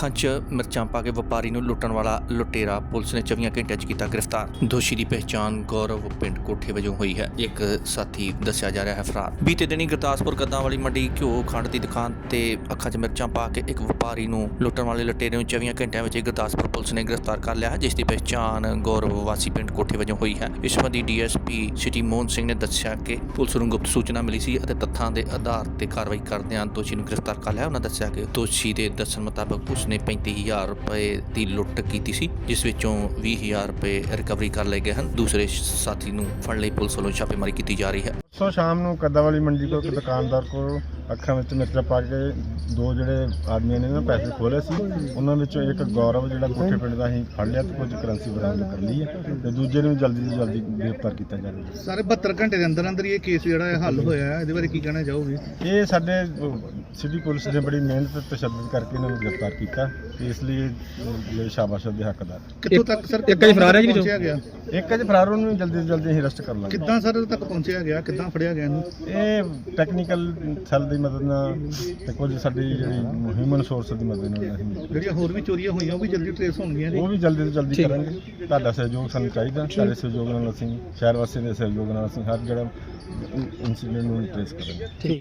ਅੱਖਾਂ ਚ ਮਿਰਚਾਂ ਪਾ ਕੇ ਵਪਾਰੀ ਨੂੰ ਲੁੱਟਣ ਵਾਲਾ ਲੁਟੇਰਾ ਪੁਲਿਸ ਨੇ 24 ਘੰਟਿਆਂ 'ਚ ਕੀਤਾ ਗ੍ਰਿਫਤਾਰ। ਦੋਸ਼ੀ ਦੀ ਪਹਿਚਾਣ ਗੌਰਵ ਪਿੰਡ ਕੋਠੇ ਵਜੋਂ ਹੋਈ ਹੈ। ਇੱਕ ਸਾਥੀ ਦੱਸਿਆ ਜਾ ਰਿਹਾ ਹੈ ਫਰਾਰ। ਬੀਤੇ ਦਿਨੀ ਗੁਰਦਾਸਪੁਰ ਕੱਦਾਂ ਵਾਲੀ ਮੰਡੀ ਘਿਓ ਖੰਡ ਦੀ ਦੁਕਾਨ ਤੇ ਅੱਖਾਂ 'ਚ ਮਿਰਚਾਂ ਪਾ ਕੇ ਇੱਕ ਵਪਾਰੀ ਨੂੰ ਲੁੱਟਣ ਵਾਲੇ ਲੁਟੇਰੇ ਨੂੰ 24 ਘੰਟਿਆਂ ਵਿੱਚ ਗੁਰਦਾਸਪੁਰ ਪੁਲਿਸ ਨੇ ਗ੍ਰਿਫਤਾਰ ਕਰ ਲਿਆ ਹੈ, ਜਿਸ ਦੀ ਪਹਿਚਾਣ ਗੌਰਵ ਵਾਸੀ ਪਿੰਡ ਕੋਠੇ ਵਜੋਂ ਹੋਈ ਹੈ। ਇਸ ਸੰਬੰਧੀ ਡੀਐਸਪੀ ਸਿਟੀ ਮੋਹਨ ਸਿੰਘ ਨੇ ਦੱਸਿਆ ਕਿ ਪੁਲਿਸ ਨੂੰ ਗੁਪਤ ਸੂਚਨਾ ਮਿਲੀ ਸੀ ਅਤੇ ਤੱਥਾਂ ਦੇ ਆਧਾਰ ਤੇ ਕਾਰਵਾਈ ਕਰਦਿਆਂ ਦੋਸ਼ੀ ਨੂੰ ਗ੍ਰਿਫਤਾਰ ਕਰ ਲਿਆ ਉਹਨਾਂ ਦੱਸਿਆ ਕਿ ਦੋਸ਼ੀ ਦੇ ਦੱਸਣ ਮੁਤਾਬਕ ਉਸਨੇ 35000 ਰੁਪਏ ਦੀ ਲੁੱਟ ਕੀਤੀ ਸੀ, ਜਿਸ ਵਿੱਚੋਂ 20000 ਰੁਪਏ ਰਿਕਵਰੀ ਕਰ ਲਏ ਗਏ ਹਨ। ਦੂਸਰੇ ਸਾਥੀ ਨੂੰ ਫੜ ਲਈ ਪੁਲਿਸ ਵੱਲੋਂ ਛਾਪੇਮਾਰੀ ਕੀਤੀ ਜਾ ਰਹੀ ਹੈ। ਸੋ ਸ਼ਾਮ ਨੂੰ ਕੱਦਾਵਾਲੀ ਮੰਡੀ ਕੋਲ ਇੱਕ ਦੁਕਾਨਦਾਰ ਕੋਲ ਅੱਖਾਂ ਵਿੱਚ ਮਿਰਚਾਂ ਪਾ ਕੇ ਦੋ ਜਿਹੜੇ ਆਦਮੀਆਂ ਨੇ ਨਾ ਪੈਸੇ ਖੋਲੇ ਸੀ ਉਹਨਾਂ ਵਿੱਚੋਂ ਇੱਕ ਗੌਰਵ ਜਿਹੜਾ ਕੋਠੇ ਪਿੰਡ ਦਾ ਅਸੀਂ ਫੜ ਲਿਆ ਤੇ ਕੁਝ ਕਰੰਸੀ ਬਰਾਮਦ ਕਰ ਲਈ ਹੈ ਤੇ ਦੂਜੇ ਨੂੰ ਜਲਦੀ ਤੋਂ ਜਲਦੀ ਗ੍ਰਿਫਤਾਰ ਕੀਤਾ ਜਾਵੇਗਾ ਸਾਰੇ 72 ਘੰਟੇ ਦੇ ਅੰਦਰ ਅੰਦਰ ਹੀ ਇਹ ਕੇਸ ਜਿਹੜਾ ਹੈ ਹੱਲ ਹੋਇਆ ਹੈ ਇਹਦੇ ਬਾਰੇ ਕੀ ਕਹਿਣਾ ਚਾਹੋਗੇ? ਇਹ ਸਾਡੇ ਸਿਟੀ ਪੁਲਿਸ ਨੇ ਬੜੀ ਮਿਹਨਤ ਤੇ ਤਸ਼ੱਦਦ ਕਰਕੇ ਇਹਨਾਂ ਨੂੰ ਗ੍ਰਿਫਤਾਰ ਕੀਤਾ। ਇਸ ਲਈ ਇਹ ਸ਼ਾਬਾਸ਼ ਦੇ। ਹੱਕਦਾਰ ਕਿੱਥੋਂ ਤੱਕ ਸਰ ਇੱਕ ਹੀ ਫਰਾਰ ਹੈ ਜੀ? ਪਹੁੰਚਿਆ ਗਿਆ? ਇੱਕ ਅਜ ਫਰਾਰ ਉਹਨੂੰ ਜਲਦੀ ਤੋਂ ਜਲਦੀ ਅਸੀਂ ਅਰੈਸਟ ਕਰ ਲਾਂਗੇ। ਕਿੱਦਾਂ ਸਰ ਤੱਕ ਪਹੁੰਚਿਆ ਗਿਆ? ਕਿੱਦਾਂ ਫੜਿਆ ਗਿਆ ਇਹਨੂੰ? ਇਹ ਟੈਕਨੀਕਲ ਸੈੱਲ ਦੀ ਮਦਦ ਨਾਲ ਤੇ ਕੁਝ ਸਾਡੀ ਜਿਹੜੀ ਹਿਊਮਨ ਸੋਰਸ ਦੀ ਮਦਦ ਨਾਲ ਅਸੀਂ ਜਿਹੜੀਆਂ ਹੋਰ ਵੀ ਚੋਰੀਆਂ ਹੋਈਆਂ ਉਹ ਵੀ ਜਲਦੀ ਟ੍ਰੇਸ ਹੋਣਗੀਆਂ ਜੀ ਉਹ ਵੀ ਜਲਦੀ ਤੋਂ ਜਲਦੀ ਕਰਾਂਗੇ। ਤੁਹਾਡਾ ਸਹਿਯੋਗ ਸਾਨੂੰ ਚਾਹੀਦਾ। ਤੁਹਾਡੇ ਸਹਿਯੋਗ ਨਾਲ ਅਸੀਂ ਸ਼ਹਿਰ ਵਾਸੀਆਂ ਦੇ ਸਹਿਯੋਗ ਨਾਲ ਅਸੀਂ ਹਰ ਜਿਹੜਾ ਇਨਸੀਡੈਂਟ ਨੂੰ ਟ੍ਰੇਸ ਕਰਾਂਗੇ।